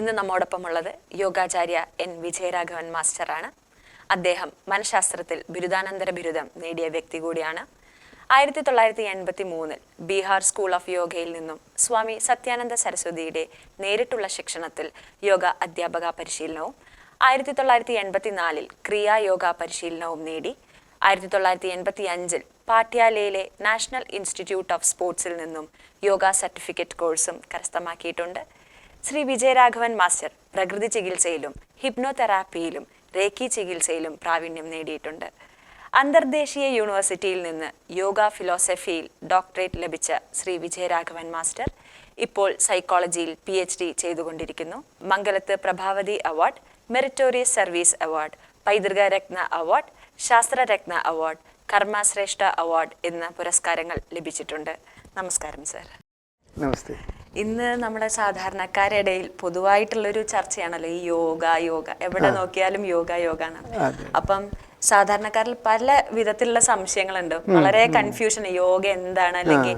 നമസ്കാരം നമ്മോടൊപ്പം ഉള്ളത് യോഗാചാര്യ എൻ. വിജയരാഘവൻ മാസ്റ്ററാണ്. അദ്ദേഹം മനഃശാസ്ത്രത്തിൽ ബിരുദാനന്തര ബിരുദം നേടിയ വ്യക്തി കൂടിയാണ്. ആയിരത്തി തൊള്ളായിരത്തി എൺപത്തി മൂന്നിൽ ബീഹാർ സ്കൂൾ ഓഫ് യോഗയിൽ നിന്നും സ്വാമി സത്യാനന്ദ സരസ്വതിയുടെ നേരിട്ടുള്ള ശിക്ഷണത്തിൽ യോഗ അധ്യാപക പരിശീലനവും ആയിരത്തി തൊള്ളായിരത്തി എൺപത്തിനാലിൽ ക്രിയായോഗ പരിശീലനവും നേടി ആയിരത്തി തൊള്ളായിരത്തി എൺപത്തി അഞ്ചിൽ പാട്യാലയിലെ നാഷണൽ ഇൻസ്റ്റിറ്റ്യൂട്ട് ഓഫ് സ്പോർട്സിൽ നിന്നും യോഗ സർട്ടിഫിക്കറ്റ് കോഴ്സും കരസ്ഥമാക്കിയിട്ടുണ്ട്. ശ്രീ വിജയരാഘവൻ മാസ്റ്റർ പ്രകൃതി ചികിത്സയിലും ഹിപ്നോതെറാപ്പിയിലും റേക്കി ചികിത്സയിലും പ്രാവീണ്യം നേടിയിട്ടുണ്ട്. അന്തർദേശീയ യൂണിവേഴ്സിറ്റിയിൽ നിന്ന് യോഗ ഫിലോസഫിയിൽ ഡോക്ടറേറ്റ് ലഭിച്ച ശ്രീ വിജയരാഘവൻ മാസ്റ്റർ ഇപ്പോൾ സൈക്കോളജിയിൽ പി എച്ച് ഡി ചെയ്തുകൊണ്ടിരിക്കുന്നു. Mangalath Prabhavathi award meritorious service award Paithruka Ratna award Sasthraratna award Karmashreshta award എന്ന പുരസ്കാരങ്ങൾ ലഭിച്ചിട്ടുണ്ട്. നമസ്കാരം സർ. നമസ്തേ. ഇന്ന് നമ്മുടെ സാധാരണക്കാരുടെ ഇടയിൽ പൊതുവായിട്ടുള്ളൊരു ചർച്ചയാണല്ലോ ഈ യോഗ യോഗ. എവിടെ നോക്കിയാലും യോഗ യോഗ എന്നാണ്. അപ്പം സാധാരണക്കാരിൽ പല വിധത്തിലുള്ള സംശയങ്ങളുണ്ട്. വളരെ കൺഫ്യൂഷൻ യോഗ എന്താണ്? അല്ലെങ്കിൽ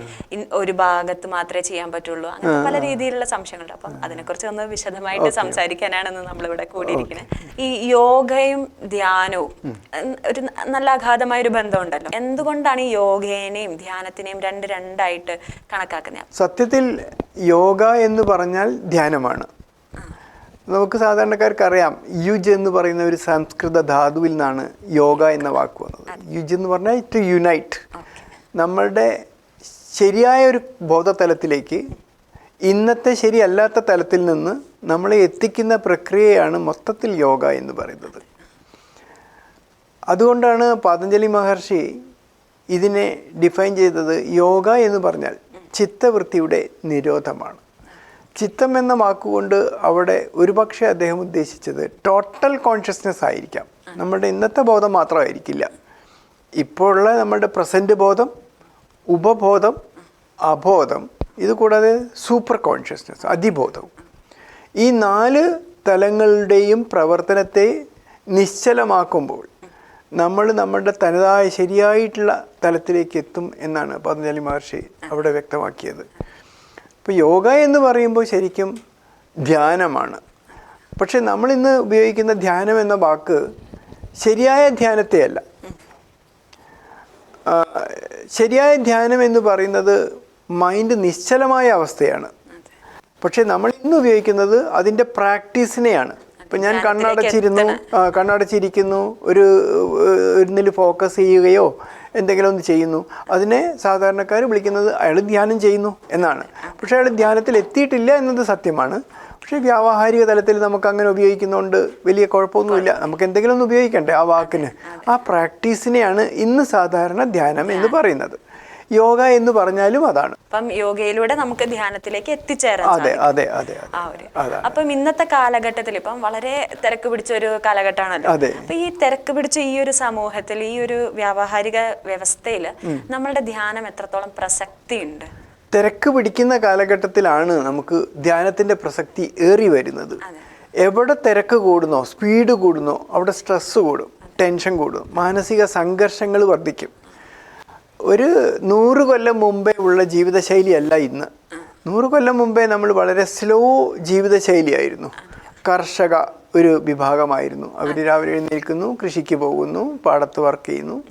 ഒരു ഭാഗത്ത് മാത്രമേ ചെയ്യാൻ പറ്റുള്ളൂ. അങ്ങനെ പല രീതിയിലുള്ള സംശയങ്ങളുണ്ട്. അപ്പം അതിനെക്കുറിച്ച് ഒന്ന് വിശദമായിട്ട് സംസാരിക്കാനാണ് നമ്മളിവിടെ കൂടിയിരിക്കുന്നത്. ഈ യോഗയും ധ്യാനവും ഒരു നല്ല അഗാധമായ ഒരു ബന്ധമുണ്ടല്ലോ. എന്തുകൊണ്ടാണ് ഈ യോഗേനെയും ധ്യാനത്തിനെയും രണ്ട് രണ്ടായിട്ട് കണക്കാക്കുന്നത്? സത്യത്തിൽ യോഗ എന്ന് പറഞ്ഞാൽ ധ്യാനമാണ്. നമുക്ക് സാധാരണക്കാർക്ക് അറിയാം യുജ് എന്ന് പറയുന്ന ഒരു സംസ്കൃത ധാതുവിൽ നിന്നാണ് യോഗ എന്ന വാക്ക് വന്നത്. യുജ് എന്ന് പറഞ്ഞാൽ ടു യുണൈറ്റ് നമ്മളുടെ ശരിയായ ഒരു ബോധതലത്തിലേക്ക് ഇന്നത്തെ ശരിയല്ലാത്ത തലത്തിൽ നിന്ന് നമ്മളെ എത്തിക്കുന്ന പ്രക്രിയയാണ് മൊത്തത്തിൽ യോഗ എന്ന് പറയുന്നത്. അതുകൊണ്ടാണ് പതഞ്ജലി മഹർഷി ഇതിനെ ഡിഫൈൻ ചെയ്തത് യോഗ എന്ന് പറഞ്ഞാൽ ചിത്തവൃത്തിയുടെ നിരോധമാണ്. ചിത്തം എന്ന വാക്കുകൊണ്ട് അവിടെ ഒരുപക്ഷെ അദ്ദേഹം ഉദ്ദേശിച്ചത് ടോട്ടൽ കോൺഷ്യസ്നെസ് ആയിരിക്കാം. നമ്മുടെ ഇന്നത്തെ ബോധം മാത്രമായിരിക്കില്ല. ഇപ്പോഴുള്ള നമ്മുടെ പ്രസന്റ് ബോധം ഉപബോധം അബോധം ഇതുകൂടാതെ സൂപ്പർ കോൺഷ്യസ്നെസ് അതിബോധവും ഈ നാല് തലങ്ങളുടെയും പ്രവർത്തനത്തെ നിശ്ചലമാക്കുമ്പോൾ നമ്മൾ നമ്മുടെ തനതായ ശരിയായിട്ടുള്ള തലത്തിലേക്ക് എത്തും എന്നാണ് പതഞ്ജലി മഹർഷി അവിടെ വ്യക്തമാക്കിയത്. ഇപ്പോൾ യോഗ എന്ന് പറയുമ്പോൾ ശരിക്കും ധ്യാനമാണ്. പക്ഷെ നമ്മളിന്ന് ഉപയോഗിക്കുന്ന ധ്യാനം എന്ന വാക്ക് ശരിയായ ധ്യാനത്തെയല്ല ശരിയായ ധ്യാനം എന്ന് പറയുന്നത് മൈൻഡ് നിശ്ചലമായ അവസ്ഥയാണ്. പക്ഷേ നമ്മൾ ഇന്ന് ഉപയോഗിക്കുന്നത് അതിന്റെ പ്രാക്ടീസിനെയാണ്. ഇപ്പം ഞാൻ കണ്ണടച്ചിരുന്നു കണ്ണടച്ചിരിക്കുന്നു ഒരു ഒന്നിൽ ഫോക്കസ് ചെയ്യുകയോ എന്തെങ്കിലും ഒന്ന് ചെയ്യുന്നു. അതിനെ സാധാരണക്കാർ വിളിക്കുന്നത് അയാൾ ധ്യാനം ചെയ്യുന്നു എന്നാണ്. പക്ഷേ അയാൾ ധ്യാനത്തിൽ എത്തിയിട്ടില്ല എന്നത് സത്യമാണ്. പക്ഷേ വ്യാവഹാരിക തലത്തിൽ നമുക്ക് അങ്ങനെ ഉപയോഗിക്കുന്നതുകൊണ്ട് വലിയ കുഴപ്പമൊന്നുമില്ല. നമുക്ക് എന്തെങ്കിലും ഒന്ന് ഉപയോഗിക്കണ്ടേ ആ വാക്കിന്. ആ പ്രാക്ടീസിനെയാണ് ഇന്ന് സാധാരണ ധ്യാനം എന്ന് പറയുന്നത്. യോഗ എന്ന് പറഞ്ഞാലും അതാണ്. അപ്പം യോഗയിലൂടെ നമുക്ക് ധ്യാനത്തിലേക്ക് എത്തിച്ചേരാം അതെ അതെ അതെ. അപ്പം ഇന്നത്തെ കാലഘട്ടത്തിൽ ഇപ്പം വളരെ തിരക്ക് പിടിച്ച ഒരു കാലഘട്ടമാണല്ലോ. അതെ. അപ്പൊ ഈ തിരക്ക് പിടിച്ച ഈ ഒരു സമൂഹത്തിൽ ഈ ഒരു വ്യാവഹാരിക വ്യവസ്ഥയിൽ നമ്മളുടെ ധ്യാനം എത്രത്തോളം പ്രസക്തി ഉണ്ട് തിരക്ക് പിടിക്കുന്ന കാലഘട്ടത്തിലാണ് നമുക്ക് ധ്യാനത്തിന്റെ പ്രസക്തി ഏറി വരുന്നത്. എവിടെ തിരക്ക് കൂടുന്നോ സ്പീഡ് കൂടുന്നോ അവിടെ സ്ട്രെസ്സ് കൂടും ടെൻഷൻ കൂടും മാനസിക സംഘർഷങ്ങൾ വർദ്ധിക്കും. ഒരു നൂറ് കൊല്ലം മുമ്പേ ഉള്ള ജീവിതശൈലിയല്ല ഇന്ന്. നൂറ് കൊല്ലം മുമ്പേ നമ്മൾ വളരെ സ്ലോ ജീവിതശൈലിയായിരുന്നു. കർഷക ഒരു വിഭാഗമായിരുന്നു. അവർ രാവിലെ എഴുന്നേൽക്കുന്നു കൃഷിക്ക് പോകുന്നു പാടത്ത് വർക്ക് ചെയ്യുന്നു.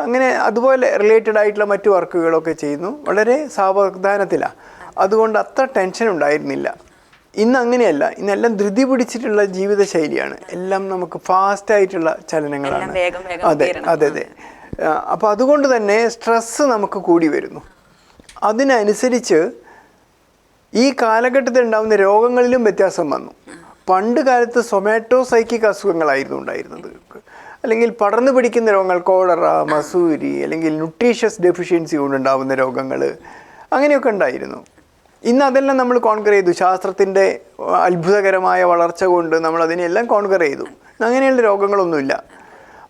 അങ്ങനെ അതുപോലെ റിലേറ്റഡ് ആയിട്ടുള്ള മറ്റു വർക്കുകളൊക്കെ ചെയ്യുന്നു. വളരെ സാവധാനത്തിലാണ് അതുകൊണ്ട് അത്ര ടെൻഷൻ ഉണ്ടായിരുന്നില്ല. ഇന്ന് അങ്ങനെയല്ല. ഇന്നെല്ലാം ധൃതി പിടിച്ചിട്ടുള്ള ജീവിതശൈലിയാണ്. എല്ലാം നമുക്ക് ഫാസ്റ്റായിട്ടുള്ള ചലനങ്ങളാണ്. അതെ. അതെ അതെ. അപ്പോൾ അതുകൊണ്ട് തന്നെ സ്ട്രെസ്സ് നമുക്ക് കൂടി വരുന്നു. അതിനനുസരിച്ച് ഈ കാലഘട്ടത്തിൽ ഉണ്ടാകുന്ന രോഗങ്ങളിലും വ്യത്യാസം വന്നു. പണ്ട് കാലത്ത് സൊമാറ്റോ സൈക്കിക് അസുഖങ്ങളായിരുന്നു ഉണ്ടായിരുന്നത്. അല്ലെങ്കിൽ പടർന്നു പിടിക്കുന്ന രോഗങ്ങൾ കോളറ മസൂരി അല്ലെങ്കിൽ ന്യൂട്രീഷ്യസ് ഡെഫിഷ്യൻസി കൊണ്ടുണ്ടാകുന്ന രോഗങ്ങൾ അങ്ങനെയൊക്കെ ഉണ്ടായിരുന്നു. ഇന്ന് അതെല്ലാം നമ്മൾ കോൺകർ ചെയ്തു. ശാസ്ത്രത്തിന്റെ അത്ഭുതകരമായ വളർച്ച കൊണ്ട് നമ്മൾ അതിനെല്ലാം കോൺകർ ചെയ്തു. അങ്ങനെയുള്ള രോഗങ്ങളൊന്നുമില്ല.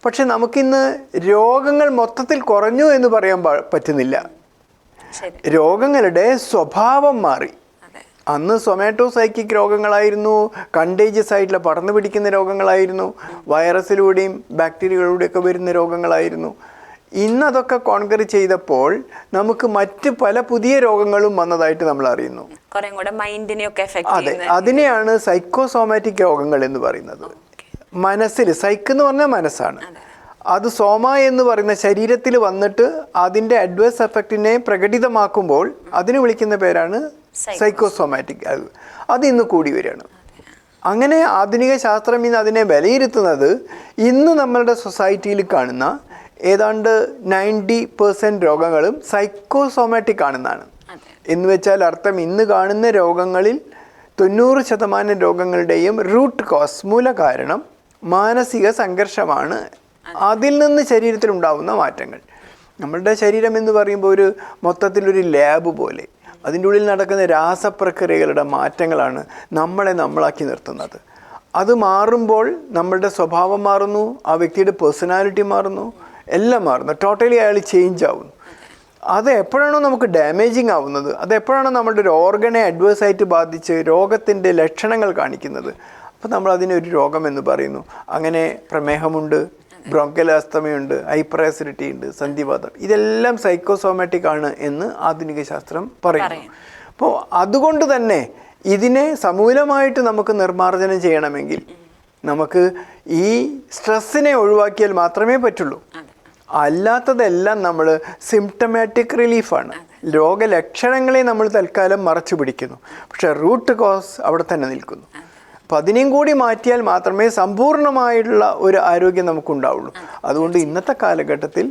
പക്ഷെ നമുക്കിന്ന് രോഗങ്ങൾ മൊത്തത്തിൽ കുറഞ്ഞു എന്ന് പറയാൻ പറ്റുന്നില്ല. രോഗങ്ങളുടെ സ്വഭാവം മാറി. അന്ന് സൊമാറ്റോ സൈക്കിക് രോഗങ്ങളായിരുന്നു കണ്ടേജിയസ് ആയിട്ടുള്ള പടർന്നു പിടിക്കുന്ന രോഗങ്ങളായിരുന്നു വൈറസിലൂടെയും ബാക്ടീരിയകളിലൂടെയൊക്കെ വരുന്ന രോഗങ്ങളായിരുന്നു. ഇന്നതൊക്കെ കോൺകർ ചെയ്തപ്പോൾ നമുക്ക് മറ്റ് പല പുതിയ രോഗങ്ങളും വന്നതായിട്ട് നമ്മൾ അറിയുന്നു. അതെ അതിനെയാണ് സൈക്കോസോമാറ്റിക് രോഗങ്ങൾ എന്ന് പറയുന്നത്. മനസ്സിൽ സൈക്ക് എന്ന് പറഞ്ഞാൽ മനസ്സാണ്. അത് സോമ എന്ന് പറയുന്ന ശരീരത്തിൽ വന്നിട്ട് അതിന്റെ അഡ്വേഴ്സ് എഫക്റ്റിനെ പ്രകടിതമാക്കുമ്പോൾ അതിന് വിളിക്കുന്ന പേരാണ് സൈക്കോസോമാറ്റിക് അത് ഇന്ന് കൂടി വരികയാണ്. അങ്ങനെ ആധുനിക ശാസ്ത്രം ഇന്ന് അതിനെ വിലയിരുത്തുന്നത് ഇന്ന് നമ്മളുടെ സൊസൈറ്റിയിൽ കാണുന്ന ഏതാണ്ട് നയന്റി പെർസെന്റ് രോഗങ്ങളും സൈക്കോസോമാറ്റിക് ആണെന്നാണ്. എന്ന് വെച്ചാൽ അർത്ഥം ഇന്ന് കാണുന്ന രോഗങ്ങളിൽ തൊണ്ണൂറ് ശതമാനം രോഗങ്ങളുടെയും റൂട്ട് കോസ് മൂല കാരണം മാനസിക സംഘർഷമാണ് അതിൽ നിന്ന് ശരീരത്തിൽ ഉണ്ടാവുന്ന മാറ്റങ്ങൾ. നമ്മളുടെ ശരീരം എന്ന് പറയുമ്പോൾ ഒരു മൊത്തത്തിലൊരു ലാബ് പോലെ. അതിന്റെ ഉള്ളിൽ നടക്കുന്ന രാസപ്രക്രിയകളുടെ മാറ്റങ്ങളാണ് നമ്മളെ നമ്മളാക്കി നിർത്തുന്നത്. അത് മാറുമ്പോൾ നമ്മളുടെ സ്വഭാവം മാറുന്നു ആ വ്യക്തിയുടെ പേഴ്സണാലിറ്റി മാറുന്നു എല്ലാം മാറുന്നു. ടോട്ടലി അയാൾ ചേഞ്ച് ആവുന്നു. അത്. എപ്പോഴാണോ നമുക്ക് ഡാമേജിങ് ആവുന്നത് അത് എപ്പോഴാണോ നമ്മുടെ ഒരു ഓർഗനെ അഡ്വേഴ്സായിട്ട് ബാധിച്ച് രോഗത്തിന്റെ ലക്ഷണങ്ങൾ കാണിക്കുന്നത് അപ്പോൾ നമ്മൾ അതിനൊരു രോഗം എന്ന് പറയുന്നു. അങ്ങനെ പ്രമേഹമുണ്ട് ബ്രോങ്കലാസ്തമയുണ്ട് ഹൈപ്പർ ആസിഡിറ്റി ഉണ്ട് സന്ധിവാദം ഇതെല്ലാം സൈക്കോസോമാറ്റിക് ആണ് എന്ന് ആധുനിക ശാസ്ത്രം പറയുന്നു. അപ്പോൾ അതുകൊണ്ട് തന്നെ ഇതിനെ സമൂലമായിട്ട് നമുക്ക് നിർമ്മാർജനം ചെയ്യണമെങ്കിൽ നമുക്ക് ഈ സ്ട്രെസ്സിനെ ഒഴിവാക്കിയാൽ മാത്രമേ പറ്റുള്ളൂ. അല്ലാത്തതെല്ലാം നമ്മൾ സിംറ്റമാറ്റിക് റിലീഫാണ് രോഗലക്ഷണങ്ങളെ നമ്മൾ തൽക്കാലം മറച്ചു പിടിക്കുന്നു. പക്ഷേ റൂട്ട് കോസ് അവിടെ തന്നെ നിൽക്കുന്നു. അപ്പം അതിനെയും കൂടി മാറ്റിയാൽ മാത്രമേ സമ്പൂർണമായിട്ടുള്ള ഒരു ആരോഗ്യം നമുക്കുണ്ടാവുള്ളൂ. അതുകൊണ്ട് ഇന്നത്തെ കാലഘട്ടത്തിൽ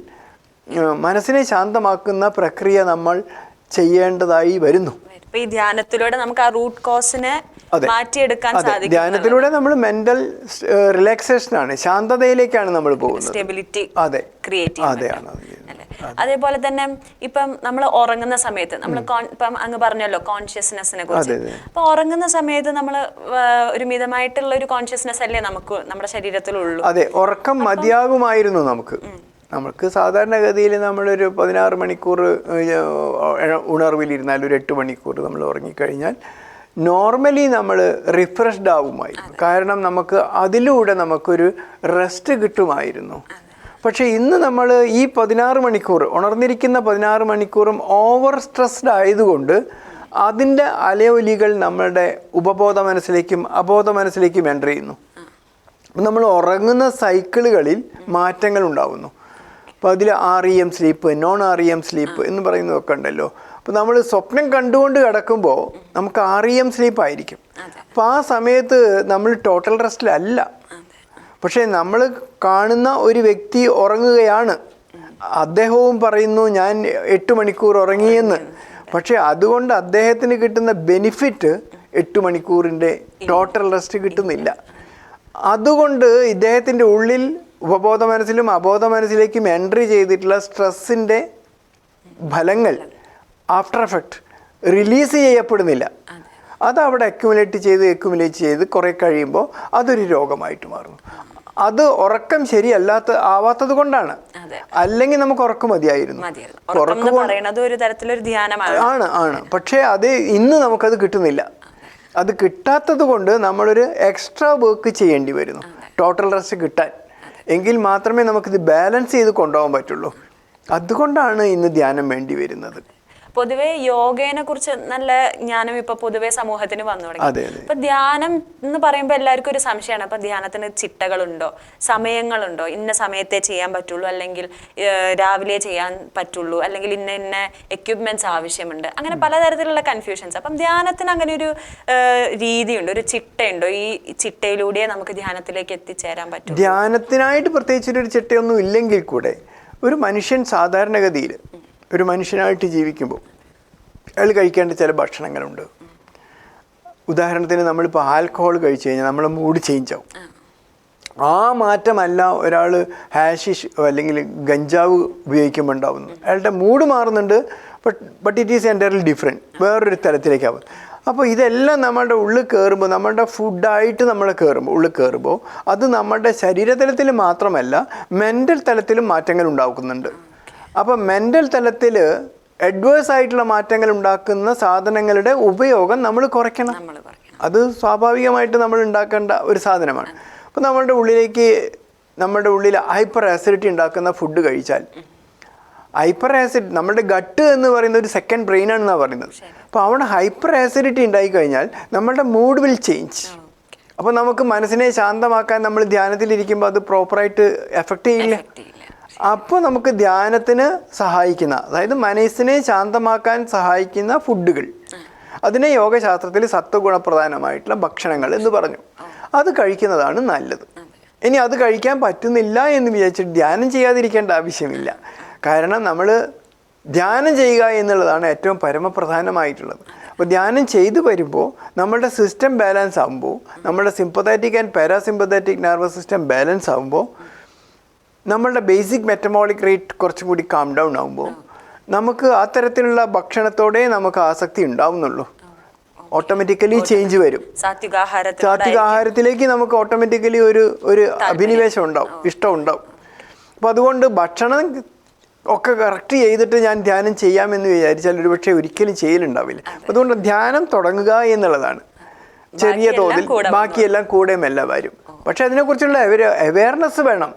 മനസ്സിനെ ശാന്തമാക്കുന്ന പ്രക്രിയ നമ്മൾ ചെയ്യേണ്ടതായി വരുന്നു. ഇപ്പൊ ഈ ധ്യാനത്തിലൂടെ നമുക്ക് ആ റൂട്ട് കോസിനെ. മാറ്റിയെടുക്കാൻ സാധിക്കും ധ്യാനത്തിലൂടെ നമ്മൾ മെന്റൽ റിലാക്സേഷൻ ആണ് ശാന്തതയിലേക്കാണ് നമ്മൾ പോകുന്നത്. സ്റ്റെബിലിറ്റി അതെ. ക്രിയേറ്റ് അതെയാണ്? അതേപോലെ തന്നെ ഇപ്പം നമ്മൾ ഉറങ്ങുന്ന സമയത്ത് നമ്മൾ ഇപ്പം അങ്ങ് പറഞ്ഞല്ലോ കോൺഷ്യസ്നെസ്സിനെ കുറിച്ച്. അപ്പൊ ഉറങ്ങുന്ന സമയത്ത് നമ്മൾ ഒരു മിതമായിട്ടുള്ള ഒരു കോൺഷ്യസ്നെസ് അല്ലേ നമുക്ക് നമ്മുടെ ശരീരത്തിലുള്ളൂ? അതെ ഉറക്കം മതിയാകുമായിരുന്നു നമുക്ക്. നമുക്ക് സാധാരണഗതിയിൽ നമ്മളൊരു പതിനാറ് മണിക്കൂർ ഉണർവിലിരുന്നാൽ ഒരു എട്ട് മണിക്കൂർ നമ്മൾ ഉറങ്ങിക്കഴിഞ്ഞാൽ നോർമലി നമ്മൾ റിഫ്രഷ്ഡ് ആവുമായിരുന്നു. കാരണം നമുക്ക് അതിലൂടെ നമുക്കൊരു റെസ്റ്റ് കിട്ടുമായിരുന്നു. പക്ഷേ ഇന്ന് നമ്മൾ ഈ പതിനാറ് മണിക്കൂർ ഉണർന്നിരിക്കുന്ന പതിനാറ് മണിക്കൂറും ഓവർ സ്ട്രെസ്ഡ് ആയതുകൊണ്ട് അതിന്റെ അലയൊലികൾ നമ്മളുടെ ഉപബോധ മനസ്സിലേക്കും അബോധ മനസ്സിലേക്കും എന്റർ ചെയ്യുന്നു. നമ്മൾ ഉറങ്ങുന്ന സൈക്കിളുകളിൽ മാറ്റങ്ങൾ ഉണ്ടാവുന്നു. അപ്പോൾ അതിൽ R E M sleep non R E M sleep എന്ന് പറയുന്നതൊക്കെ ഉണ്ടല്ലോ. അപ്പോൾ നമ്മൾ സ്വപ്നം കണ്ടുകൊണ്ട് കിടക്കുമ്പോൾ നമുക്ക് ആർ ഇ എം സ്ലീപ്പ് ആയിരിക്കും. അപ്പോൾ ആ സമയത്ത് നമ്മൾ ടോട്ടൽ റെസ്റ്റിലല്ല പക്ഷേ നമ്മൾ കാണുന്ന ഒരു വ്യക്തി ഉറങ്ങുകയാണ്. അദ്ദേഹവും പറയുന്നു ഞാൻ എട്ട് മണിക്കൂർ ഉറങ്ങിയെന്ന്. പക്ഷേ അതുകൊണ്ട് അദ്ദേഹത്തിന് കിട്ടുന്ന ബെനിഫിറ്റ് എട്ട് മണിക്കൂറിന്റെ ടോട്ടൽ റെസ്റ്റ് കിട്ടുന്നില്ല. അതുകൊണ്ട് ഇദ്ദേഹത്തിന്റെ ഉള്ളിൽ ഉപബോധ മനസ്സിലും അബോധ മനസ്സിലേക്കും എൻട്രി ചെയ്തിട്ടുള്ള സ്ട്രെസ്സിന്റെ ഫലങ്ങൾ ആഫ്റ്റർ എഫക്റ്റ് റിലീസ് ചെയ്യപ്പെടുന്നില്ല. അത് അവിടെ അക്യുമുലേറ്റ് ചെയ്ത് അക്യുമുലേറ്റ് ചെയ്ത് കുറേ കഴിയുമ്പോൾ അതൊരു രോഗമായിട്ട് മാറുന്നു. അത് ഉറക്കം ശരിയല്ലാത്ത ആവാത്തത് കൊണ്ടാണ്. അല്ലെങ്കിൽ നമുക്ക് ഉറക്കം മതിയായിരുന്നു. ആണ് ആണ്. പക്ഷേ അത് ഇന്ന് നമുക്കത് കിട്ടുന്നില്ല. അത് കിട്ടാത്തത് കൊണ്ട് നമ്മളൊരു എക്സ്ട്രാ വർക്ക് ചെയ്യേണ്ടി വരുന്നു. ടോട്ടൽ റെസ്റ്റ് കിട്ടാൻ. എങ്കിൽ മാത്രമേ നമുക്കിത് ബാലൻസ് ചെയ്ത് കൊണ്ടുപോകാൻ പറ്റുള്ളൂ. അതുകൊണ്ടാണ് ഇന്ന് ധ്യാനം വേണ്ടി വരുന്നത്. പൊതുവെ യോഗേനെ കുറിച്ച് നല്ല ജ്ഞാനം ഇപ്പൊ പൊതുവെ സമൂഹത്തിന് വന്നു തുടങ്ങി. ഇപ്പൊ ധ്യാനം എന്ന് പറയുമ്പോൾ എല്ലാവർക്കും ഒരു സംശയമാണ് അപ്പൊ ധ്യാനത്തിന് ചിട്ടകളുണ്ടോ? സമയങ്ങളുണ്ടോ? ഇന്ന സമയത്തെ ചെയ്യാൻ പറ്റുള്ളൂ അല്ലെങ്കിൽ രാവിലെ ചെയ്യാൻ പറ്റുള്ളൂ അല്ലെങ്കിൽ ഇന്ന ഇന്ന എക്യുപ്മെന്റ്സ് ആവശ്യമുണ്ട്. അങ്ങനെ പലതരത്തിലുള്ള കൺഫ്യൂഷൻസ് അപ്പം ധ്യാനത്തിന് അങ്ങനെ ഒരു രീതിയുണ്ട് ഒരു ചിട്ടയുണ്ടോ. ഈ ചിട്ടയിലൂടെ നമുക്ക് ധ്യാനത്തിലേക്ക് എത്തിച്ചേരാൻ പറ്റും ധ്യാനത്തിനായിട്ട് പ്രത്യേകിച്ചൊരു ചിട്ടയൊന്നും ഇല്ലെങ്കിൽ കൂടെ ഒരു മനുഷ്യൻ സാധാരണഗതിയിൽ ഒരു മനുഷ്യനായിട്ട് ജീവിക്കുമ്പോൾ അയാൾ കഴിക്കേണ്ട ചില ഭക്ഷണങ്ങളുണ്ട്. ഉദാഹരണത്തിന് നമ്മളിപ്പോൾ ആൽക്കഹോൾ കഴിച്ചു കഴിഞ്ഞാൽ നമ്മളെ മൂഡ് ചേഞ്ച് ആവും. ആ മാറ്റമല്ല ഒരാൾ ഹാഷിഷ് അല്ലെങ്കിൽ ഗഞ്ചാവ് ഉപയോഗിക്കുമ്പോൾ ഉണ്ടാവുന്നത്. അയാളുടെ മൂഡ് മാറുന്നുണ്ട് but but it is entirely different വേറൊരു തലത്തിലേക്കാവും അപ്പോൾ ഇതെല്ലാം നമ്മളുടെ ഉള്ളിൽ കയറുമ്പോൾ നമ്മളുടെ ഫുഡായിട്ട് നമ്മൾ കയറുമ്പോൾ ഉള്ളിൽ കയറുമ്പോൾ അത് നമ്മുടെ ശരീരതലത്തിൽ മാത്രമല്ല മെന്റൽ തലത്തിലും മാറ്റങ്ങൾ ഉണ്ടാക്കുന്നുണ്ട് അപ്പോൾ മെന്റൽ തലത്തിൽ അഡ്വേഴ്സ് ആയിട്ടുള്ള മാറ്റങ്ങൾ ഉണ്ടാക്കുന്ന സാധനങ്ങളുടെ ഉപയോഗം നമ്മൾ കുറയ്ക്കണം. അത് സ്വാഭാവികമായിട്ട് നമ്മൾ ഉണ്ടാക്കേണ്ട ഒരു സാധനമാണ്. അപ്പോൾ നമ്മളുടെ ഉള്ളിലേക്ക് നമ്മുടെ ഉള്ളിൽ ഹൈപ്പർ ആസിഡിറ്റി ഉണ്ടാക്കുന്ന ഫുഡ് കഴിച്ചാൽ ഹൈപ്പർ ആസിഡ് നമ്മുടെ ഗട്ട് എന്ന് പറയുന്ന ഒരു സെക്കൻഡ് ബ്രെയിൻ ആണെന്നാണ് പറയുന്നത്. അപ്പോൾ അവിടെ ഹൈപ്പർ ആസിഡിറ്റി ഉണ്ടായി കഴിഞ്ഞാൽ നമ്മളുടെ മൂഡ് വിൽ ചേഞ്ച് അപ്പോൾ നമുക്ക് മനസ്സിനെ ശാന്തമാക്കാൻ നമ്മൾ ധ്യാനത്തിലിരിക്കുമ്പോൾ അത് പ്രോപ്പറായിട്ട് എഫക്റ്റ് ചെയ്യില്ല. അപ്പോൾ നമുക്ക് ധ്യാനത്തിന് സഹായിക്കുന്ന അതായത് മനസ്സിനെ ശാന്തമാക്കാൻ സഹായിക്കുന്ന ഫുഡുകൾ. അതിനെ യോഗശാസ്ത്രത്തിൽ സത്വഗുണപ്രധാനമായിട്ടുള്ള ഭക്ഷണങ്ങൾ എന്ന് പറഞ്ഞു. അത് കഴിക്കുന്നതാണ് നല്ലത്. ഇനി അത് കഴിക്കാൻ പറ്റുന്നില്ല എന്ന് വിചാരിച്ചിട്ട് ധ്യാനം ചെയ്യാതിരിക്കേണ്ട ആവശ്യമില്ല. കാരണം നമ്മൾ ധ്യാനം ചെയ്യുക എന്നുള്ളതാണ് ഏറ്റവും പരമപ്രധാനമായിട്ടുള്ളത്. അപ്പോൾ ധ്യാനം ചെയ്തു വരുമ്പോൾ നമ്മളുടെ സിസ്റ്റം ബാലൻസ് ആകുമ്പോൾ നമ്മുടെ sympathetic and parasympathetic nervous system balance ആകുമ്പോൾ നമ്മളുടെ ബേസിക് മെറ്റമോളിക് റേറ്റ് കുറച്ചും കൂടി കാം ഡൗൺ ആകുമ്പോൾ നമുക്ക് ആ തരത്തിലുള്ള ഭക്ഷണത്തോടെ നമുക്ക് ആസക്തി ഉണ്ടാവുന്നുള്ളൂ. ഓട്ടോമാറ്റിക്കലി ചേഞ്ച് വരും. സാത്വികാഹാരത്തിലേക്ക് സാത്വിക ആഹാരത്തിലേക്ക് നമുക്ക് ഓട്ടോമാറ്റിക്കലി ഒരു ഒരു അഭിനിവേശം ഉണ്ടാവും ഇഷ്ടം ഉണ്ടാവും. അപ്പോൾ അതുകൊണ്ട് ഭക്ഷണം ഒക്കെ കറക്റ്റ് ചെയ്തിട്ട് ഞാൻ ധ്യാനം ചെയ്യാമെന്ന് വിചാരിച്ചാൽ ഒരുപക്ഷെ ഒരിക്കലും ചെയ്യലുണ്ടാവില്ല. അതുകൊണ്ട് ധ്യാനം തുടങ്ങുക എന്നുള്ളതാണ്. ചെറിയ തോതിൽ ബാക്കിയെല്ലാം കൂടെ മെല്ലെ വരും. പക്ഷെ അതിനെക്കുറിച്ചുള്ള അവയർനെസ് വേണം.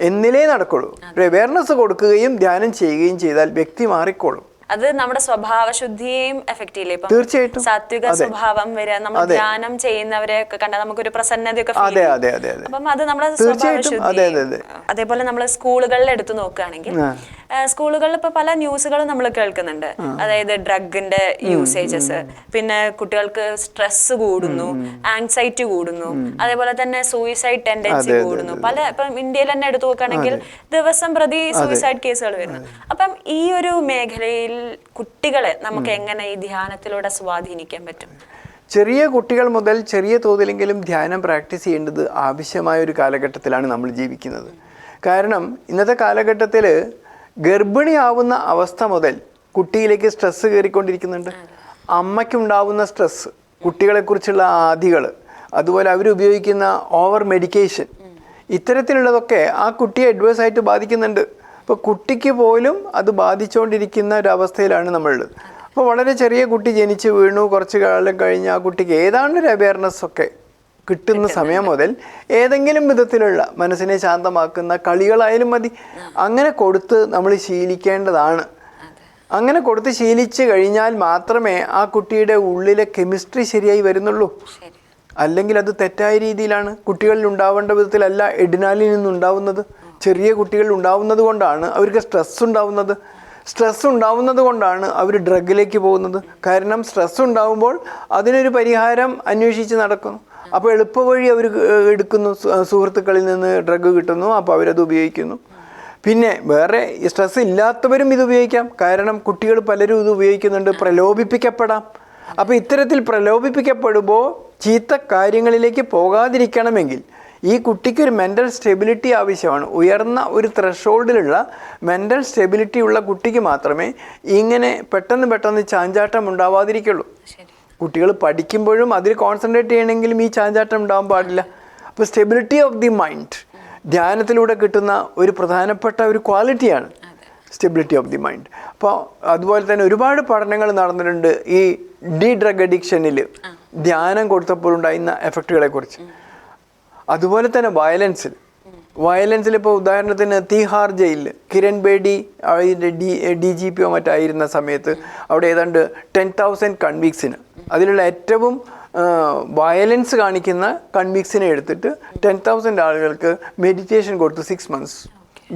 എന്നിലേ നടക്കുള്ളൂ. ഒരു അവയർനെസ് കൊടുക്കുകയും ധ്യാനം ചെയ്യുകയും ചെയ്താൽ വ്യക്തി മാറിക്കോളും. അത് നമ്മുടെ സ്വഭാവശുദ്ധിയെയും എഫക്ട് ചെയ്യില്ലേ? ഇപ്പൊ തീർച്ചയായിട്ടും. സാത്വിക സ്വഭാവം വരെ നമ്മൾ ധ്യാനം ചെയ്യുന്നവരെ ഒക്കെ കണ്ടാൽ നമുക്കൊരു പ്രസന്നതയൊക്കെ അതെ അതെ അതെ അപ്പം അത് നമ്മുടെ തീർച്ചയായിട്ടും. അതെ, അതെ, അതേപോലെ നമ്മൾ സ്കൂളുകളിൽ എടുത്തു നോക്കുകയാണെങ്കിൽ സ്കൂളുകളിൽ ഇപ്പൊ പല ന്യൂസുകളും നമ്മൾ കേൾക്കുന്നുണ്ട്. അതായത് ഡ്രഗിന്റെ യൂസേജസ് പിന്നെ കുട്ടികൾക്ക് സ്ട്രെസ് കൂടുന്നു ആങ്സൈറ്റി കൂടുന്നു അതേപോലെ തന്നെ സൂയിസൈഡ് ടെൻഡൻസി കൂടുന്നു. പല ഇപ്പം ഇന്ത്യയിൽ തന്നെ എടുത്തു നോക്കുകയാണെങ്കിൽ ദിവസം പ്രതി സൂയിസൈഡ് കേസുകൾ വരുന്നു. അപ്പം ഈ ഒരു മേഖലയിൽ കുട്ടികളെ നമുക്ക് എങ്ങനെ ഈ ധ്യാനത്തിലൂടെ സ്വാധീനിക്കാൻ പറ്റും? ചെറിയ കുട്ടികൾ മുതൽ ചെറിയ തോതിലെങ്കിലും ധ്യാനം പ്രാക്ടീസ് ചെയ്യേണ്ടത് ആവശ്യമായ ഒരു കാലഘട്ടത്തിലാണ് നമ്മൾ ജീവിക്കുന്നത്. കാരണം ഇന്നത്തെ കാലഘട്ടത്തിൽ ഗർഭിണിയാവുന്ന അവസ്ഥ മുതൽ കുട്ടിയിലേക്ക് സ്ട്രെസ്സ് കയറിക്കൊണ്ടിരിക്കുന്നുണ്ട്. അമ്മയ്ക്കുണ്ടാവുന്ന സ്ട്രെസ്സ് കുട്ടികളെക്കുറിച്ചുള്ള ആദികൾ അതുപോലെ അവരുപയോഗിക്കുന്ന ഓവർ മെഡിക്കേഷൻ ഇത്തരത്തിലുള്ളതൊക്കെ ആ കുട്ടിയെ അഡ്വേഴ്സായിട്ട് ബാധിക്കുന്നുണ്ട്. ഇപ്പോൾ കുട്ടിക്ക് പോലും അത് ബാധിച്ചുകൊണ്ടിരിക്കുന്ന ഒരു അവസ്ഥയിലാണ് നമ്മളുള്ളത്. അപ്പോൾ വളരെ ചെറിയ കുട്ടി ജനിച്ച് വീണു കുറച്ച് കാലം കഴിഞ്ഞ് ആ കുട്ടിക്ക് ഏതാണ്ട് ഒരു അവയർനെസ് ഒക്കെ കിട്ടുന്ന സമയം മുതൽ ഏതെങ്കിലും വിധത്തിലുള്ള മനസ്സിനെ ശാന്തമാക്കുന്ന കളികളായാലും മതി. അങ്ങനെ കൊടുത്ത് നമ്മൾ ശീലിക്കേണ്ടതാണ്. അങ്ങനെ കൊടുത്ത് ശീലിച്ച് കഴിഞ്ഞാൽ മാത്രമേ ആ കുട്ടിയുടെ ഉള്ളിലെ കെമിസ്ട്രി ശരിയായി വരുന്നുള്ളൂ. അല്ലെങ്കിൽ അത് തെറ്റായ രീതിയിലാണ് കുട്ടികളിൽ ഉണ്ടാവേണ്ട വിധത്തിലല്ല എഡിനാലിൽ നിന്നുണ്ടാവുന്നത്. ചെറിയ കുട്ടികൾ ഉണ്ടാവുന്നത് കൊണ്ടാണ് അവർക്ക് സ്ട്രെസ് ഉണ്ടാവുന്നത്. സ്ട്രെസ് ഉണ്ടാവുന്നത് കൊണ്ടാണ് അവർ ഡ്രഗിലേക്ക് പോകുന്നത്. കാരണം സ്ട്രെസ് ഉണ്ടാവുമ്പോൾ അതിനൊരു പരിഹാരം അന്വേഷിച്ച് നടക്കുന്നു. അപ്പോൾ എളുപ്പവഴി അവർ എടുക്കുന്നു. സുഹൃത്തുക്കളിൽ നിന്ന് ഡ്രഗ് കിട്ടുന്നു. അപ്പോൾ അവരത് ഉപയോഗിക്കുന്നു. പിന്നെ വേറെ സ്ട്രെസ് ഇല്ലാത്തവരും ഇത് ഉപയോഗിക്കാം. കാരണം കുട്ടികൾ പലരും ഇത് ഉപയോഗിക്കുന്നുണ്ട്. പ്രലോഭിപ്പിക്കപ്പെടാം. അപ്പോൾ ഇത്തരത്തിൽ പ്രലോഭിപ്പിക്കപ്പെടുമ്പോൾ ചീത്ത കാര്യങ്ങളിലേക്ക് പോകാതിരിക്കണമെങ്കിൽ ഈ കുട്ടിക്ക് ഒരു മെന്റൽ സ്റ്റെബിലിറ്റി ആവശ്യമാണ്. ഉയർന്ന ഒരു ത്രഷോൾഡിലുള്ള മെന്റൽ സ്റ്റെബിലിറ്റി ഉള്ള കുട്ടിക്ക് മാത്രമേ ഇങ്ങനെ പെട്ടെന്ന് പെട്ടെന്ന് ചാഞ്ചാട്ടം ഉണ്ടാവാതിരിക്കുള്ളൂ. കുട്ടികൾ പഠിക്കുമ്പോഴും അതിൽ കോൺസെൻട്രേറ്റ് ചെയ്യണമെങ്കിലും ഈ ചാഞ്ചാട്ടം ഉണ്ടാവാൻ പാടില്ല. അപ്പോൾ സ്റ്റെബിലിറ്റി ഓഫ് ദി മൈൻഡ് ധ്യാനത്തിലൂടെ കിട്ടുന്ന ഒരു പ്രധാനപ്പെട്ട ഒരു ക്വാളിറ്റിയാണ് സ്റ്റെബിലിറ്റി ഓഫ് ദി മൈൻഡ് അപ്പോൾ അതുപോലെ തന്നെ ഒരുപാട് പഠനങ്ങൾ നടന്നിട്ടുണ്ട് ഈ ഡി ഡ്രഗ് അഡിക്ഷനിൽ ധ്യാനം കൊടുത്തപ്പോൾ ഉണ്ടായിരുന്ന എഫക്റ്റുകളെ കുറിച്ച് അതുപോലെ തന്നെ വയലൻസിൽ. വയലൻസിൽ ഇപ്പോൾ ഉദാഹരണത്തിന് തീഹാർ ജയിലിൽ കിരൺ ബേഡി അതിന്റെ ഡി ഡി ജി പിയോ മറ്റായിരുന്ന സമയത്ത് അവിടെ ഏതാണ്ട് ടെൻ തൗസൻഡ് കൺവിക്സിന്. അതിലുള്ള ഏറ്റവും വയലൻസ് കാണിക്കുന്ന കൺവിക്സിനെ എടുത്തിട്ട് ടെൻ തൗസൻഡ് ആളുകൾക്ക് മെഡിറ്റേഷൻ കൊടുത്തു സിക്സ് മന്ത്സ്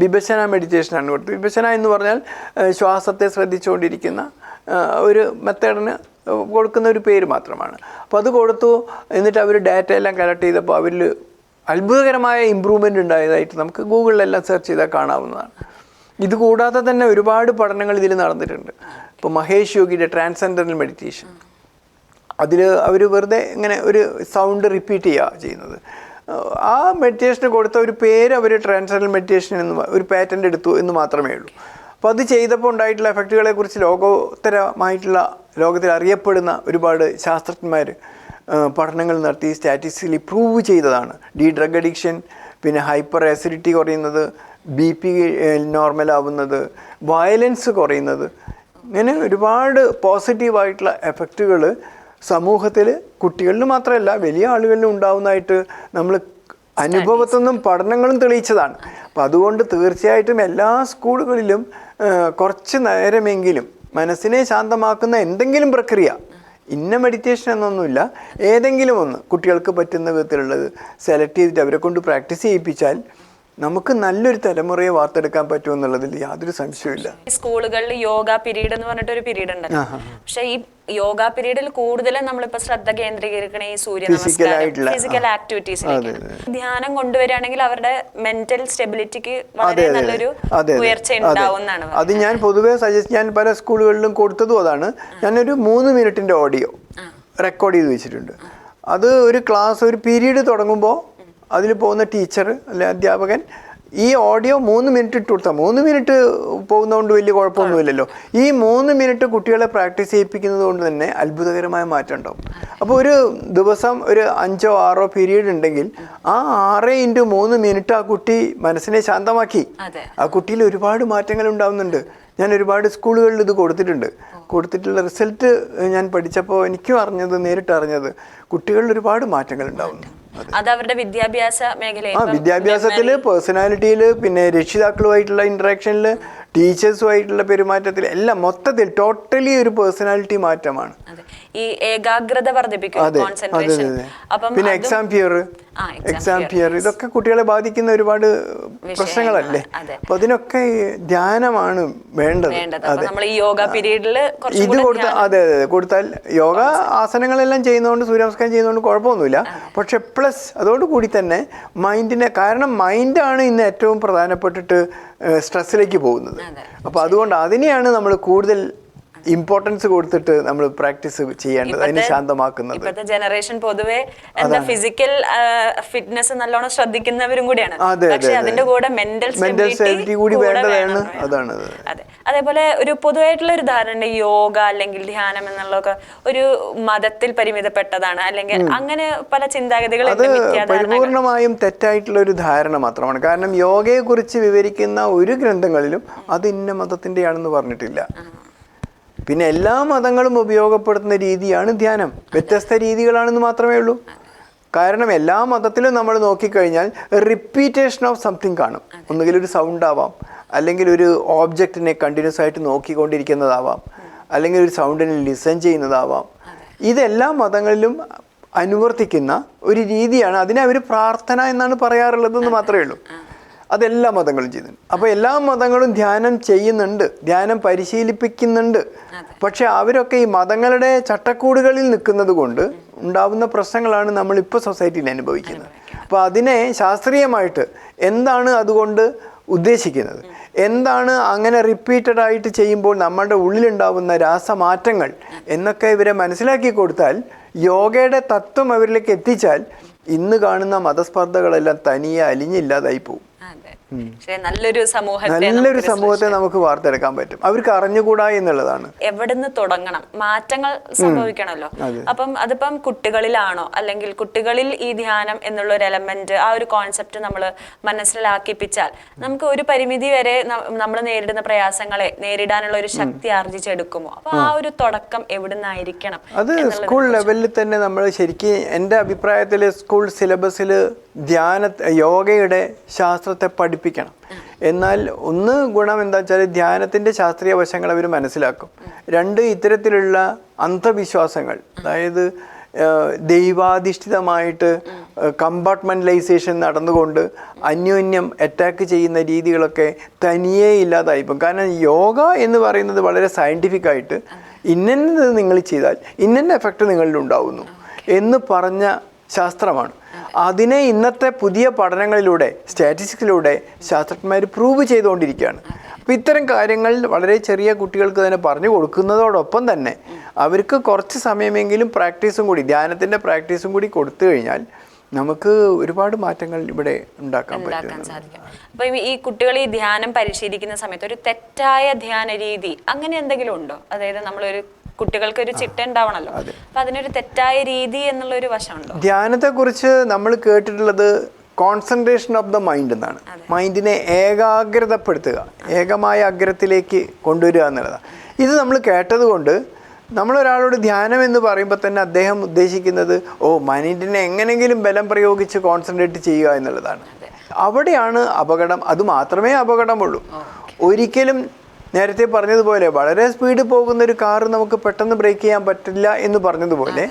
വിഭജന മെഡിറ്റേഷനാണ് കൊടുത്തത്. വിഭജന എന്ന് പറഞ്ഞാൽ ശ്വാസത്തെ ശ്രദ്ധിച്ചുകൊണ്ടിരിക്കുന്ന ഒരു മെത്തേഡിന് കൊടുക്കുന്ന ഒരു പേര് മാത്രമാണ്. അപ്പോൾ അത് കൊടുത്തു എന്നിട്ട് അവർ ഡാറ്റ എല്ലാം കളക്ട് ചെയ്തപ്പോൾ അവരിൽ അത്ഭുതകരമായ ഇമ്പ്രൂവ്മെന്റ് ഉണ്ടായതായിട്ട് നമുക്ക് ഗൂഗിളിലെല്ലാം സെർച്ച് ചെയ്താൽ കാണാവുന്നതാണ്. ഇത് കൂടാതെ തന്നെ ഒരുപാട് പഠനങ്ങൾ ഇതിൽ നടന്നിട്ടുണ്ട്. ഇപ്പോൾ മഹേഷ് യോഗിയുടെ ട്രാൻസെൻഡറൽ മെഡിറ്റേഷൻ അതിൽ അവർ വെറുതെ ഇങ്ങനെ ഒരു സൗണ്ട് റിപ്പീറ്റ് ചെയ്യുക ചെയ്യുന്നത്. ആ മെഡിറ്റേഷന് കൊടുത്ത ഒരു പേര് അവർ ട്രാൻസെൻഡൽ മെഡിറ്റേഷൻ എന്ന് ഒരു പാറ്റന്റ് എടുത്തു എന്ന് മാത്രമേ ഉള്ളൂ. അപ്പോൾ അത് ചെയ്തപ്പോൾ ഉണ്ടായിട്ടുള്ള എഫക്റ്റുകളെക്കുറിച്ച് ലോകോത്തരമായിട്ടുള്ള ലോകത്തിൽ അറിയപ്പെടുന്ന ഒരുപാട് ശാസ്ത്രജ്ഞന്മാർ പഠനങ്ങൾ നടത്തി സ്റ്റാറ്റിസ്റ്റിക്കലി പ്രൂവ് ചെയ്തതാണ്. ഡി ഡ്രഗ് അഡിക്ഷൻ പിന്നെ ഹൈപ്പർ ആസിഡിറ്റി കുറയുന്നത് ബി പി നോർമൽ ആവുന്നത് വയലൻസ് കുറയുന്നത്. ഇങ്ങനെ ഒരുപാട് പോസിറ്റീവായിട്ടുള്ള എഫക്റ്റുകൾ സമൂഹത്തിൽ കുട്ടികളിൽ മാത്രമല്ല വലിയ ആളുകളിലും ഉണ്ടാവുന്നതായിട്ട് നമ്മൾ അനുഭവത്തിൽ നിന്നും പഠനങ്ങളും തെളിയിച്ചതാണ്. അപ്പം അതുകൊണ്ട് തീർച്ചയായിട്ടും എല്ലാ സ്കൂളുകളിലും കുറച്ച് നേരമെങ്കിലും മനസ്സിനെ ശാന്തമാക്കുന്ന എന്തെങ്കിലും പ്രക്രിയ ഇന്ന മെഡിറ്റേഷൻ എന്നൊന്നുമില്ല. ഏതെങ്കിലും ഒന്ന് കുട്ടികൾക്ക് പറ്റുന്ന വിധത്തിലുള്ളത് സെലക്ട് ചെയ്തിട്ട് അവരെ കൊണ്ട് പ്രാക്ടീസ് ചെയ്യിപ്പിച്ചാൽ നമുക്ക് നല്ലൊരു തലമുറയെ വാർത്തെടുക്കാൻ പറ്റുമെന്നുള്ളതിൽ യാതൊരു സംശയമില്ല സ്കൂളുകളിൽ യോഗ പിരീഡ് എന്ന് പറഞ്ഞിട്ട് ഒരു പിരീഡ് ഉണ്ട് പക്ഷേ ഈ യോഗ പിരീഡിൽ കൂടുതലും നമ്മളിപ്പോ ശ്രദ്ധ കേന്ദ്രീകരിക്കണ ഈ സൂര്യ നമസ്കാരം. ഫിസിക്കൽ ആക്ടിവിറ്റീസ് ധ്യാനം കൊണ്ടുവരികയാണെങ്കിൽ അവരുടെ മെന്റൽ സ്റ്റെബിലിറ്റിക്ക് വളരെ നല്ലൊരു ഉയർച്ച ഉണ്ടാവുന്നതാണ്. അത് ഞാൻ പൊതുവേ സജസ്റ്റ് ഞാൻ പല സ്കൂളുകളിലും കൊടുത്തതും അതാണ്. ഞാനൊരു മൂന്ന് മിനിറ്റിന്റെ ഓഡിയോ റെക്കോർഡ് ചെയ്ത് വെച്ചിട്ടുണ്ട്. അത് ഒരു ക്ലാസ് ഒരു പീരീഡ് തുടങ്ങുമ്പോൾ അതിൽ പോകുന്ന ടീച്ചർ അല്ലെ അധ്യാപകൻ ഈ ഓഡിയോ മൂന്ന് മിനിറ്റ് ഇട്ട് കൊടുത്താൽ മൂന്ന് മിനിറ്റ് പോകുന്നതുകൊണ്ട് വലിയ കുഴപ്പമൊന്നുമില്ലല്ലോ. ഈ മൂന്ന് മിനിറ്റ് കുട്ടികളെ പ്രാക്ടീസ് ചെയ്യിപ്പിക്കുന്നത് കൊണ്ട് തന്നെ അത്ഭുതകരമായ മാറ്റം ഉണ്ടാവും. അപ്പോൾ ഒരു ദിവസം ഒരു അഞ്ചോ ആറോ പീരീഡ് ഉണ്ടെങ്കിൽ ആ ആറ് ഇന്റു മൂന്ന് മിനിറ്റ് ആ കുട്ടി മനസ്സിനെ ശാന്തമാക്കി. ആ കുട്ടിയിൽ ഒരുപാട് മാറ്റങ്ങൾ ഉണ്ടാവുന്നുണ്ട്. ഞാൻ ഒരുപാട് സ്കൂളുകളിൽ ഇത് കൊടുത്തിട്ടുണ്ട്. കൊടുത്തിട്ടുള്ള റിസൾട്ട് ഞാൻ പഠിച്ചപ്പോൾ എനിക്കും അറിഞ്ഞത് നേരിട്ട് അറിഞ്ഞത് കുട്ടികളിൽ ഒരുപാട് മാറ്റങ്ങൾ ഉണ്ടാവുന്നു അത് അവരുടെ വിദ്യാഭ്യാസ ആ മേഖലയിൽ വിദ്യാഭ്യാസത്തിൽ പേഴ്സണാലിറ്റിയിൽ പിന്നെ രക്ഷിതാക്കളുമായിട്ടുള്ള ഇന്ററാക്ഷനിൽ ടീച്ചേഴ്സുമായിട്ടുള്ള പെരുമാറ്റത്തിൽ എല്ലാം മൊത്തത്തിൽ ടോട്ടലി ഒരു പേഴ്സണാലിറ്റി മാറ്റമാണ്. ഈ ഏകാഗ്രത വർദ്ധിപ്പിക്കും കോൺസെൻട്രേഷൻ അപ്പം പിന്നെ എക്സാം പിയർ എക്സാം പിയർ ഇതൊക്കെ കുട്ടികളെ ബാധിക്കുന്ന ഒരുപാട് പ്രശ്നങ്ങളല്ലേ. അപ്പൊ അതിനൊക്കെ ധ്യാനമാണ് വേണ്ടത്. നമ്മൾ ഈ യോഗ പീരീഡിൽ ഇത് കൂടെ കൊടുത്ത അതെ അതെ കൊടുത്താൽ യോഗ ആസനങ്ങളെല്ലാം ചെയ്യുന്നതുകൊണ്ട് സൂര്യനമസ്കാരം ചെയ്യുന്നതുകൊണ്ട് കുഴപ്പമൊന്നുമില്ല. പക്ഷെ പ്ലസ് അതോട് കൂടി തന്നെ മൈൻഡിനെ കാരണം മൈൻഡാണ് ഇന്ന് ഏറ്റവും പ്രധാനപ്പെട്ടിട്ട് സ്ട്രെസ്സിലേക്ക് പോകുന്നത്. അപ്പൊ അപ്പോൾ അതുകൊണ്ട് അതിനെയാണ് നമ്മൾ കൂടുതൽ ഇമ്പോർട്ടൻസ് കൊടുത്തിട്ട് നമ്മൾ പ്രാക്ടീസ് ചെയ്യേണ്ടത് അതിനെ ശാന്തമാക്കുന്നത്. ഇപ്പോഴത്തെ ജനറേഷൻ പൊതുവെ എന്താ ഫിസിക്കൽ ഫിറ്റ്നസ് നല്ലോണം ശ്രദ്ധിക്കുന്നവരും കൂടിയാണ്. പക്ഷെ അതെ. അതിന്റെ കൂടെ മെന്റൽ മെന്റൽ സ്റ്റെബിലിറ്റി കൂടി വേണ്ടതാണ്. അതാണ് അതെ. അതേപോലെ ഒരു പൊതുവായിട്ടുള്ള ഒരു ധാരണ യോഗ അല്ലെങ്കിൽ ധ്യാനം എന്നുള്ളതൊക്കെ ഒരു മതത്തിൽ പരിമിതപ്പെട്ടതാണ്. അല്ലെങ്കിൽ അങ്ങനെ പല ചിന്താഗതികൾ അത് പരിപൂർണമായും തെറ്റായിട്ടുള്ള ഒരു ധാരണ മാത്രമാണ്. കാരണം യോഗയെക്കുറിച്ച് വിവരിക്കുന്ന ഒരു ഗ്രന്ഥങ്ങളിലും അത് ഇന്ന മതത്തിന്റെയാണെന്ന് പറഞ്ഞിട്ടില്ല. പിന്നെ എല്ലാ മതങ്ങളും ഉപയോഗപ്പെടുത്തുന്ന രീതിയാണ് ധ്യാനം. വ്യത്യസ്ത രീതികളാണെന്ന് മാത്രമേ ഉള്ളൂ. കാരണം എല്ലാ മതത്തിലും നമ്മൾ നോക്കിക്കഴിഞ്ഞാൽ റിപ്പീറ്റേഷൻ ഓഫ് സംതിങ് കാണും. ഒന്നുകിൽ ഒരു സൗണ്ട് ആവാം. അല്ലെങ്കിൽ ഒരു ഓബ്ജക്റ്റിനെ കണ്ടിന്യൂസ് ആയിട്ട് നോക്കിക്കൊണ്ടിരിക്കുന്നതാവാം. അല്ലെങ്കിൽ ഒരു സൗണ്ടിനെ ലിസൺ ചെയ്യുന്നതാവാം. ഇതെല്ലാ മതങ്ങളിലും അനുവർത്തിക്കുന്ന ഒരു രീതിയാണ് അതിനെ അവർ പ്രാർത്ഥന എന്നാണ് പറയാറുള്ളതെന്ന് മാത്രമേ ഉള്ളൂ. അതെല്ലാ മതങ്ങളും ചെയ്യുന്നുണ്ട്. അപ്പോൾ എല്ലാ മതങ്ങളും ധ്യാനം ചെയ്യുന്നുണ്ട് ധ്യാനം പരിശീലിപ്പിക്കുന്നുണ്ട്. പക്ഷെ അവരൊക്കെ ഈ മതങ്ങളുടെ ചട്ടക്കൂടുകളിൽ നിൽക്കുന്നത് കൊണ്ട് ഉണ്ടാവുന്ന പ്രശ്നങ്ങളാണ് നമ്മളിപ്പോൾ സൊസൈറ്റിയിൽ അനുഭവിക്കുന്നത്. അപ്പോൾ അതിനെ ശാസ്ത്രീയമായിട്ട് എന്താണ് അതുകൊണ്ട് ഉദ്ദേശിക്കുന്നത്? എന്താണ് അങ്ങനെ റിപ്പീറ്റഡ് ആയിട്ട് ചെയ്യുമ്പോൾ നമ്മളുടെ ഉള്ളിലുണ്ടാവുന്ന രാസമാറ്റങ്ങൾ എന്നൊക്കെ ഇവരെ മനസ്സിലാക്കി കൊടുത്താൽ യോഗയുടെ തത്വം അവരിലേക്ക് എത്തിച്ചാൽ ഇന്ന് കാണുന്ന മതസ്പർദ്ധകളെല്ലാം തനിയെ അലിഞ്ഞില്ലാതായി പോകും അതെ പക്ഷെ നല്ലൊരു സമൂഹത്തെ നല്ലൊരു സമൂഹത്തെ നമുക്ക് വാർത്തെടുക്കാൻ പറ്റും. അവർക്ക് അറിഞ്ഞുകൂടാ എന്നുള്ളതാണ്. എവിടുന്ന് തുടങ്ങണം? മാറ്റങ്ങൾ സംഭവിക്കണമല്ലോ. അപ്പം അതിപ്പം കുട്ടികളിലാണോ? അല്ലെങ്കിൽ കുട്ടികളിൽ ഈ ധ്യാനം എന്നുള്ള ഒരു എലമെന്റ് ആ ഒരു കോൺസെപ്റ്റ് നമ്മൾ മനസ്സിലാക്കിപ്പിച്ചാൽ നമുക്ക് ഒരു പരിമിതി വരെ നമ്മൾ നേരിടുന്ന പ്രയാസങ്ങളെ നേരിടാനുള്ള ഒരു ശക്തി ആർജിച്ചെടുക്കുമോ? അപ്പൊ ആ ഒരു തുടക്കം എവിടുന്നായിരിക്കണം അത് സ്കൂൾ ലെവലിൽ തന്നെ നമ്മൾ ശരിക്കും എന്റെ അഭിപ്രായത്തിൽ സ്കൂൾ സിലബസിൽ ധ്യാന യോഗയുടെ ശാസ്ത്രത്തെ പഠിപ്പിക്കണം. എന്നാൽ ഒന്ന് ഗുണം എന്താ വെച്ചാൽ ധ്യാനത്തിന്റെ ശാസ്ത്രീയ വശങ്ങൾ അവർ മനസ്സിലാക്കും. രണ്ട് ഇത്തരത്തിലുള്ള അന്ധവിശ്വാസങ്ങൾ അതായത് ദൈവാധിഷ്ഠിതമായിട്ട് കമ്പാർട്ട്മെന്റലൈസേഷൻ നടന്നുകൊണ്ട് അന്യോന്യം അറ്റാക്ക് ചെയ്യുന്ന രീതികളൊക്കെ തനിയേ ഇല്ലാതായിപ്പോൾ കാരണം യോഗ എന്ന് പറയുന്നത് വളരെ സയന്റിഫിക് ആയിട്ട് ഇന്നത് നിങ്ങൾ ചെയ്താൽ ഇന്നെ എഫക്റ്റ് നിങ്ങളിൽ എന്ന് പറഞ്ഞ ശാസ്ത്രമാണ്. അതിനെ ഇന്നത്തെ പുതിയ പഠനങ്ങളിലൂടെ സ്റ്റാറ്റിസ്റ്റിക്സിലൂടെ ശാസ്ത്രജ്ഞന്മാർ പ്രൂവ് ചെയ്തുകൊണ്ടിരിക്കുകയാണ്. അപ്പോൾ ഇത്തരം കാര്യങ്ങൾ വളരെ ചെറിയ കുട്ടികൾക്ക് തന്നെ പറഞ്ഞു കൊടുക്കുന്നതോടൊപ്പം തന്നെ അവർക്ക് കുറച്ച് സമയമെങ്കിലും പ്രാക്ടീസും കൂടി ധ്യാനത്തിന്റെ പ്രാക്ടീസും കൂടി കൊടുത്തു കഴിഞ്ഞാൽ നമുക്ക് ഒരുപാട് മാറ്റങ്ങൾ ഇവിടെ ഉണ്ടാക്കാൻ സാധിക്കും. അപ്പൊ ഈ- ഈ കുട്ടികൾ ഈ ധ്യാനം പരിശീലിക്കുന്ന സമയത്ത് ഒരു തെറ്റായ ധ്യാന രീതി അങ്ങനെ എന്തെങ്കിലും ഉണ്ടോ? അതായത് നമ്മളൊരു കുട്ടികൾക്ക് ഒരു ചിട്ട ഉണ്ടാവണല്ലോ. അപ്പൊ അതിനൊരു തെറ്റായ രീതി എന്നുള്ള ഒരു വശമുണ്ടോ? ധ്യാനത്തെക്കുറിച്ച് നമ്മൾ കേട്ടിട്ടുള്ളത് കോൺസെൻട്രേഷൻ ഓഫ് ദ മൈൻഡ് എന്നാണ്. മൈൻഡിനെ ഏകാഗ്രതപ്പെടുത്തുക ഏകമായ അഗ്രത്തിലേക്ക് കൊണ്ടുവരിക എന്നുള്ളതാണ് ഇത് നമ്മൾ കേട്ടതുകൊണ്ട് നമ്മളൊരാളോട് ധ്യാനം എന്ന് പറയുമ്പോൾ തന്നെ അദ്ദേഹം ഉദ്ദേശിക്കുന്നത് ഓ മൈൻഡിനെ എങ്ങനെങ്കിലും ബലം പ്രയോഗിച്ച് കോൺസെൻട്രേറ്റ് ചെയ്യുക എന്നുള്ളതാണ്. അവിടെയാണ് അപകടം അത് മാത്രമേ അപകടമുള്ളൂ. ഒരിക്കലും നേരത്തെ പറഞ്ഞതുപോലെ വളരെ സ്പീഡ് പോകുന്ന ഒരു കാറ് നമുക്ക് പെട്ടെന്ന് ബ്രേക്ക് ചെയ്യാൻ പറ്റില്ല എന്ന് പറഞ്ഞതുപോലെ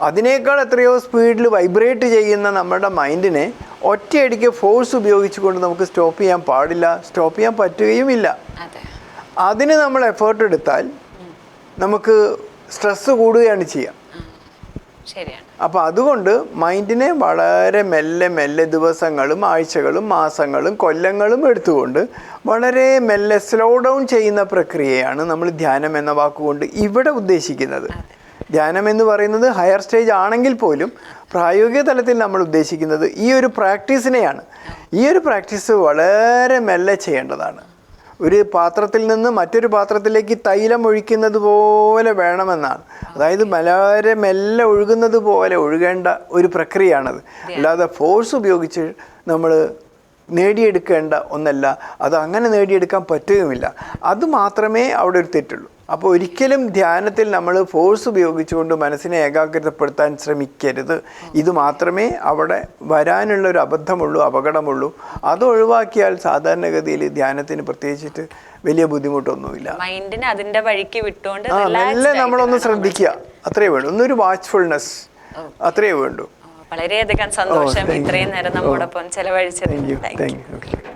അതിനേക്കാൾ എത്രയോ സ്പീഡിൽ വൈബ്രേറ്റ് ചെയ്യുന്ന നമ്മുടെ മൈൻഡിനെ ഒറ്റയടിക്ക് ഫോഴ്സ് ഉപയോഗിച്ചുകൊണ്ട് നമുക്ക് സ്റ്റോപ്പ് ചെയ്യാൻ പാടില്ല സ്റ്റോപ്പ് ചെയ്യാൻ പറ്റുകയുമില്ല അതെ. അതിന് നമ്മൾ എഫേർട്ട് എടുത്താൽ നമുക്ക് സ്ട്രെസ്സ് കൂടുകയാണ് ചെയ്യുക. ശരിയാണ്. അപ്പോൾ അതുകൊണ്ട് മൈൻഡിനെ വളരെ മെല്ലെ മെല്ലെ ദിവസങ്ങളും ആഴ്ചകളും മാസങ്ങളും കൊല്ലങ്ങളും എടുത്തുകൊണ്ട് വളരെ മെല്ലെ സ്ലോ ഡൗൺ ചെയ്യുന്ന പ്രക്രിയയാണ് നമ്മൾ ധ്യാനം എന്ന വാക്കുകൊണ്ട് ഇവിടെ ഉദ്ദേശിക്കുന്നത്. ധ്യാനം എന്ന് പറയുന്നത് ഹയർ സ്റ്റേജ് ആണെങ്കിൽ പോലും പ്രായോഗിക തലത്തിൽ നമ്മൾ ഉദ്ദേശിക്കുന്നത് ഈ ഒരു പ്രാക്ടീസിനെയാണ്. ഈ ഒരു പ്രാക്ടീസ് വളരെ മെല്ലെ ചെയ്യേണ്ടതാണ്. ഒരു പാത്രത്തിൽ നിന്ന് മറ്റൊരു പാത്രത്തിലേക്ക് തൈലം ഒഴിക്കുന്നത് പോലെ വേണമെന്നാണ്. അതായത് വളരെ മെല്ലെ ഒഴുകുന്നത് പോലെ ഒഴുകേണ്ട ഒരു പ്രക്രിയയാണത്. അല്ലാതെ ഫോഴ്സ് ഉപയോഗിച്ച് നമ്മൾ നേടിയെടുക്കേണ്ട ഒന്നല്ല. അത് അങ്ങനെ നേടിയെടുക്കാൻ പറ്റുകയുമില്ല. അത് മാത്രമേ അവിടെ ഒരു തെറ്റുള്ളൂ. അപ്പോൾ ഒരിക്കലും ധ്യാനത്തിൽ നമ്മൾ ഫോഴ്സ് ഉപയോഗിച്ചുകൊണ്ട് മനസ്സിനെ ഏകാഗ്രതപ്പെടുത്താൻ ശ്രമിക്കരുത്. ഇത് മാത്രമേ അവിടെ വരാനുള്ള ഒരു അബദ്ധമുള്ളൂ അപകടമുള്ളൂ. അത് ഒഴിവാക്കിയാൽ സാധാരണഗതിയിൽ ധ്യാനത്തിന് പ്രത്യേകിച്ചിട്ട് വലിയ ബുദ്ധിമുട്ടൊന്നുമില്ല. മൈൻഡിനെ അതിന്റെ വഴിക്ക് വിട്ടുകൊണ്ട് നല്ല നമ്മളൊന്ന് ശ്രദ്ധിക്കുക. അത്രേ വേണ്ടൂ. ഒന്നൊരു വാച്ച്ഫുൾനെസ് അത്രേ വേണ്ടൂ. വളരെയധികം സന്തോഷം you. ഇത്രയും നേരം നമ്മോടൊപ്പം ചെലവഴിച്ചത്. Thank you